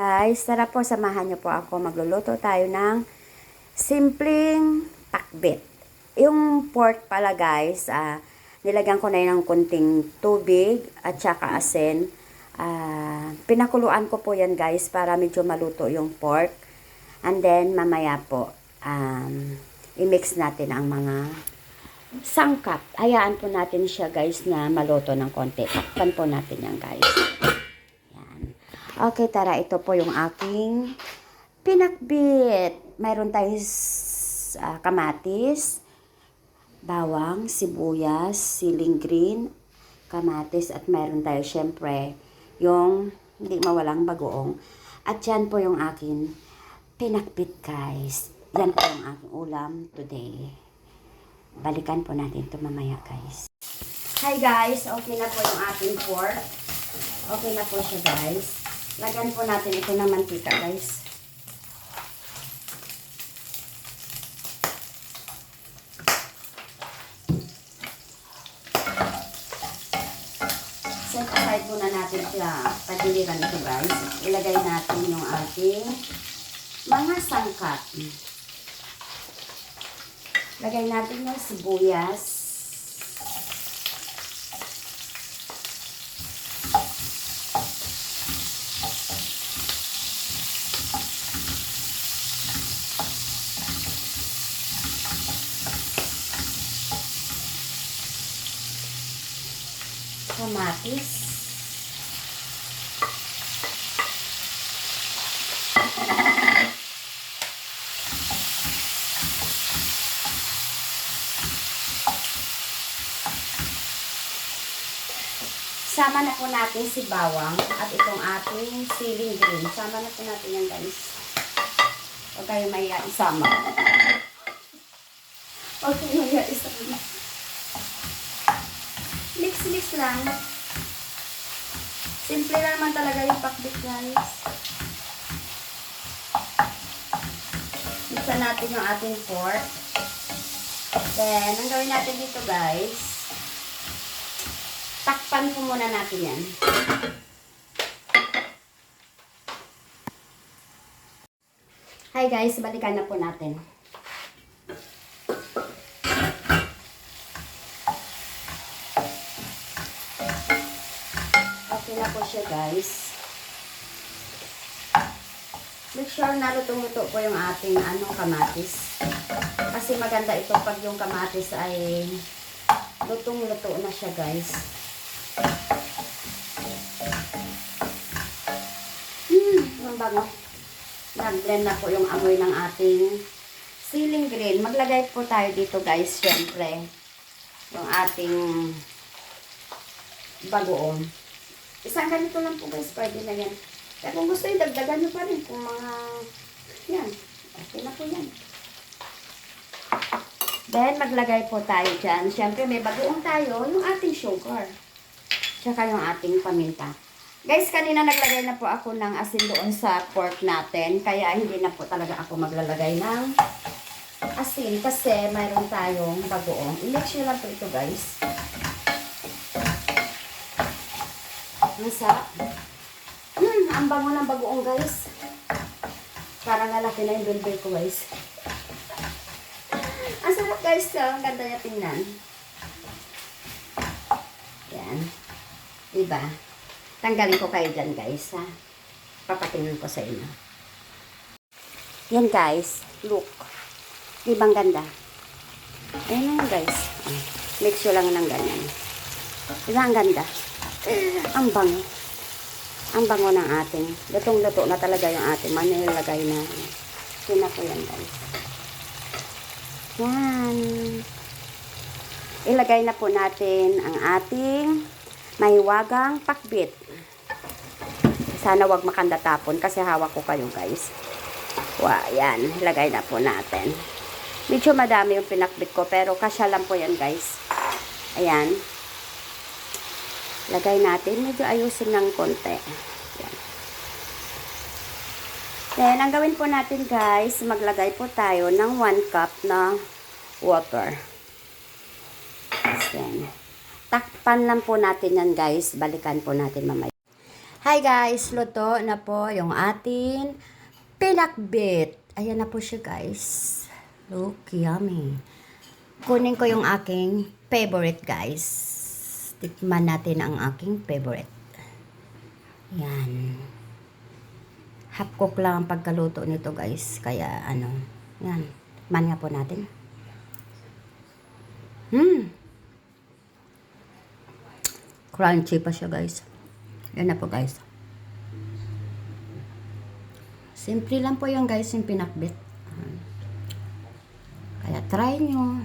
Guys, tara po, samahan niyo po ako. Magluluto tayo ng simpleng pakbit. Yung pork pala guys, ah, nilagyan ko na yun ng kunting tubig at saka asin. Ah, pinakuluan ko po yan guys para medyo maluto yung pork. And then, mamaya po, um, i-mix natin ang mga sangkap. Hayaan po natin siya guys na maluto ng konti. Takpan po natin yan guys. Okay, tara. Ito po yung aking pinakbit. Mayroon tayong ah, kamatis, bawang, sibuyas, siling green, kamatis, at mayroon tayo syempre yung hindi mawalang bagoong. At yan po yung aking pinakbit guys. Yan po yung aking ulam today. Balikan po natin ito mamaya guys. Hi guys, okay na po yung ating pork. Okay na po siya guys. Lagyan po natin ito ng mantika guys. Set aside muna natin siya. Pagdiliran ito guys. Ilagay natin yung ating mga sangkap. Lagay natin yung sibuyas. Kamatis. Sama na po natin si bawang at itong ating siling green. Sama na po natin yan guys. Huwag kayo maya isama. Huwag kayo maya isama. Mix-mix lang. Simple naman talaga yung pakbit guys. Mixan natin yung ating pork. Then, ang gawin natin dito guys, takpan ko muna natin yan. Hi guys, balikan na po natin. Okay na po siya guys. Make sure na lutong-luto po yung ating anong kamatis. Kasi maganda ito pag yung kamatis ay lutong-luto na siya guys. Hmm, ang bango. Nag-blend na po yung amoy ng ating ceiling green. Maglagay po tayo dito guys, syempre. Yung ating bagoong. Isang ganito lang po guys, pwede na yan. Kaya kung gusto yung dagdagan nyo pa rin kung mga, yan, okay na po yan. Then, maglagay po tayo dyan. Siyempre, may bagoong tayo, yung ating sugar. Tsaka yung ating paminta. Guys, kanina naglagay na po ako ng asin doon sa pork natin. Kaya hindi na po talaga ako maglalagay ng asin. Kasi mayroon tayong bagoong. I-mix nyo lang po ito guys. Ang sarap. Hmm, ang bango ng bagoong guys. Parang lalaki na yung bilbil ko guys. Ang sarap guys. So, ang ganda niya tingnan. Yan. Diba? Tanggalin ko kayo dyan guys ha. Papatingin ko sa inyo. Yan guys. Look. Diba ang ganda? Ayan na guys. Mix nyo lang ng ganyan. Diba ang ganda? Ang bango. Ang bango ng ating. Lutong-luto na talaga yung ating manilagay na. Po yan guys. Yan. Ilagay na po natin ang ating mahiwagang pakbit. Sana wag makanda tapon kasi hawak ko kayo guys. Wow, yan. Ilagay na po natin. Medyo madami yung pinakbit ko pero kasya lang po yan guys. Ayan. Lagay natin. Medyo ayusin ng konti. Yan. Then, ang gawin po natin guys, maglagay po tayo ng 1 cup na water. Then, takpan lang po natin yan guys. Balikan po natin mamaya. Hi guys, luto na po yung atin pinakbit. Ayan na po siya guys. Look, yummy. Kunin ko yung aking favorite guys. Tikman natin ang aking favorite. Yan. Half cook lang ang pagkaluto nito guys. Kaya ano, yan. Tikman nga po natin. Hmm. Crunchy pa siya guys. Yan na po guys. Simple lang po yung guys yung pinakbit. Kaya try nyo.